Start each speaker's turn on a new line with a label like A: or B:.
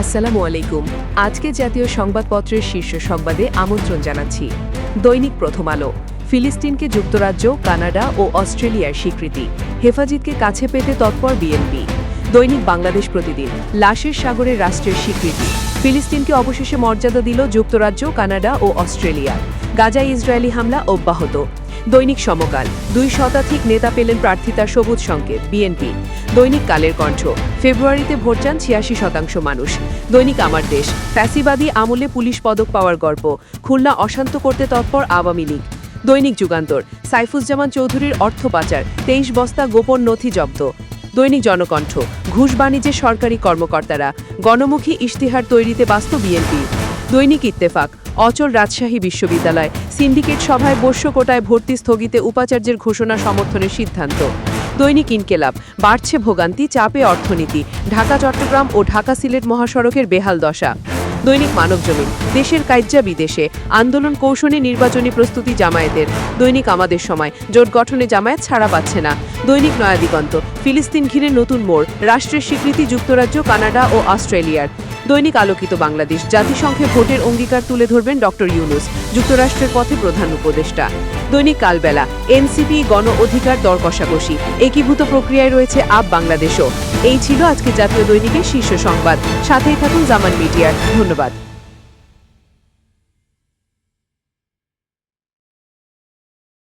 A: আসসালামু আলাইকুম। আজকে জাতীয় সংবাদপত্রের শীর্ষ সংবাদে আমন্ত্রণ জানাচ্ছি। দৈনিক প্রথম আলো, ফিলিস্তিনকে যুক্তরাজ্য, কানাডা ও অস্ট্রেলিয়ার স্বীকৃতি, হেফাজিতকে কাছে পেতে তৎপর বিএনপি। দৈনিক বাংলাদেশ প্রতিদিন, লাশের সাগরে রাষ্ট্রের স্বীকৃতি, ফিলিস্তিনকে অবশেষে মর্যাদা দিল যুক্তরাজ্য, কানাডা ও অস্ট্রেলিয়া। গাজায় ইসরায়েলি হামলা অব্যাহত দৈনিক সমকাল। দুই শতাধিক নেতা পেলেন প্রার্থিতার সবুজ সংকেত বিএনপি দৈনিক কালের কণ্ঠ, ফেব্রুয়ারিতে ভোট চান ছিয়াশি শতাংশ মানুষ। দৈনিক আমার দেশ, ফ্যাসিবাদী আমলে পুলিশ পদক পাওয়ার গল্প খুলনা অশান্ত করতে তৎপর আওয়ামী লীগ। দৈনিক যুগান্তর, সাইফুজ্জামান চৌধুরীর অর্থ পাচার, তেইশ বস্তা গোপন নথি জব্দ। দৈনিক জনকণ্ঠ, ঘুষ বাণিজ্যে সরকারি কর্মকর্তারা, গণমুখী ইশতেহার তৈরিতে ব্যস্ত বিএনপি দৈনিক ইত্তেফাক, অচল রাজশাহী বিশ্ববিদ্যালয়, সিন্ডিকেট সভায় বর্ষকোটায় ভর্তি স্থগিতে উপাচার্যের ঘোষণা সমর্থনের সিদ্ধান্ত। দৈনিক ইনকেলাব, বাড়ছে ভোগান্তি, চাপে অর্থনীতি, ঢাকা, চট্টগ্রাম ও ঢাকা সিলেট মহাসড়কের বেহাল দশা। দৈনিক মানবজমিন দেশের কাজ্যা বিদেশে, আন্দোলন কৌশলী নির্বাচনী প্রস্তুতি জামায়াতের। দৈনিক আমাদের সময়, জোট গঠনে জামায়াত ছাড়া পাচ্ছে না। দৈনিক নয়াদিগন্ত, ফিলিস্তিন ঘিরে নতুন মোড়, রাষ্ট্রের স্বীকৃতি যুক্তরাজ্য, কানাডা ও অস্ট্রেলিয়ার। দৈনিক আলোকিত বাংলাদেশ, জাতিসংঘে ভোটের অঙ্গীকার তুলে ধরবেন ডক্টর ইউনুস, যুক্তরাষ্ট্রের পথে প্রধান উপদেষ্টা। দৈনিক কালবেলা, এনসিপি গণ অধিকার দর কষাকষি, একীভূত প্রক্রিয়ায় রয়েছে আপ বাংলাদেশও। এই ছিল আজকে জাতীয় দৈনিকের শীর্ষ সংবাদ। সাথেই থাকুন জামান মিডিয়ার। ধন্যবাদ।